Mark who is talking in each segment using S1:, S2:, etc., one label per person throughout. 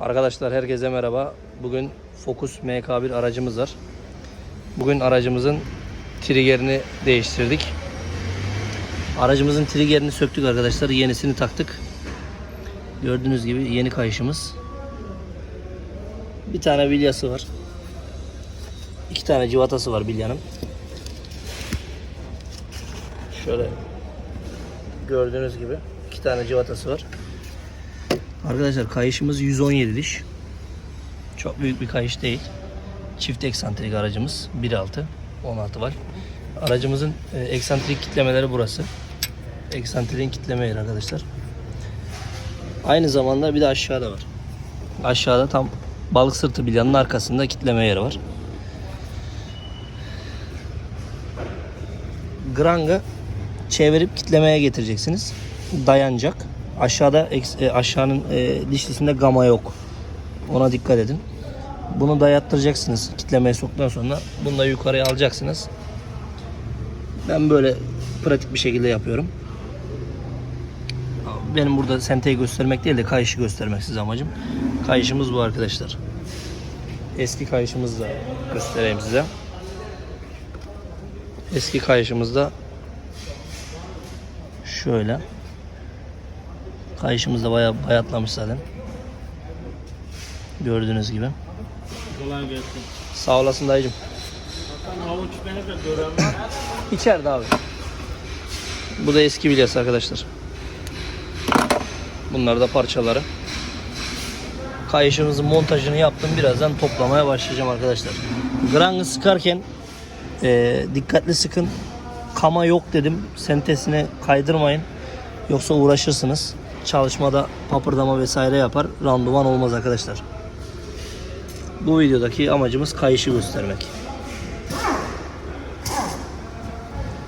S1: Arkadaşlar herkese merhaba. Bugün Focus MK1 aracımız var. Bugün aracımızın triggerini değiştirdik. Aracımızın triggerini söktük arkadaşlar. Yenisini taktık. Gördüğünüz gibi yeni kayışımız. Bir tane bilyası var. İki tane civatası var bilyanın. Şöyle gördüğünüz gibi iki tane civatası var. Arkadaşlar kayışımız 117 diş. Çok büyük bir kayış değil. Çift eksantrik aracımız 1.6 16 var. Aracımızın e, eksantrik kitlemeleri burası. Eksantriğin kitleme yeri arkadaşlar. Aynı zamanda bir de aşağıda var. Aşağıda tam balık sırtı bilyanın arkasında kitleme yeri var. Grang'ı çevirip kitlemeye getireceksiniz. Dayanacak. Aşağıda e, aşağının e, dişlisinde gama yok. Ona dikkat edin. Bunu dayattıracaksınız kitlemeye soktuktan sonra. Bunu da yukarıya alacaksınız. Ben böyle pratik bir şekilde yapıyorum. Benim burada senteyi göstermek değil de kayışı göstermek size amacım. Kayışımız bu arkadaşlar. Eski kayışımızı da göstereyim size. Eski kayışımızda şöyle. Kayışımız da bayağı bayatlamış zaten. Gördüğünüz gibi.
S2: Kolay gelsin.
S1: Sağ olasın dayıcım.
S2: Hakan havuç beni de gören var.
S1: İçeride abi. Bu da eski bilyası arkadaşlar. Bunlar da parçaları. Kayışımızın montajını yaptım. Birazdan toplamaya başlayacağım arkadaşlar. Grang'ı sıkarken e, dikkatli sıkın. Kama yok dedim. Sentesine kaydırmayın. Yoksa uğraşırsınız. Çalışmada papırdama vesaire yapar. Randuman olmaz arkadaşlar. Bu videodaki amacımız kayışı göstermek.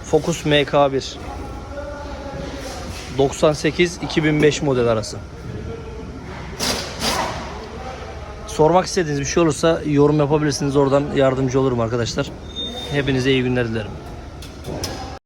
S1: Focus MK1 98-2005 model arası. Sormak istediğiniz bir şey olursa yorum yapabilirsiniz. Oradan yardımcı olurum arkadaşlar. Hepinize iyi günler dilerim.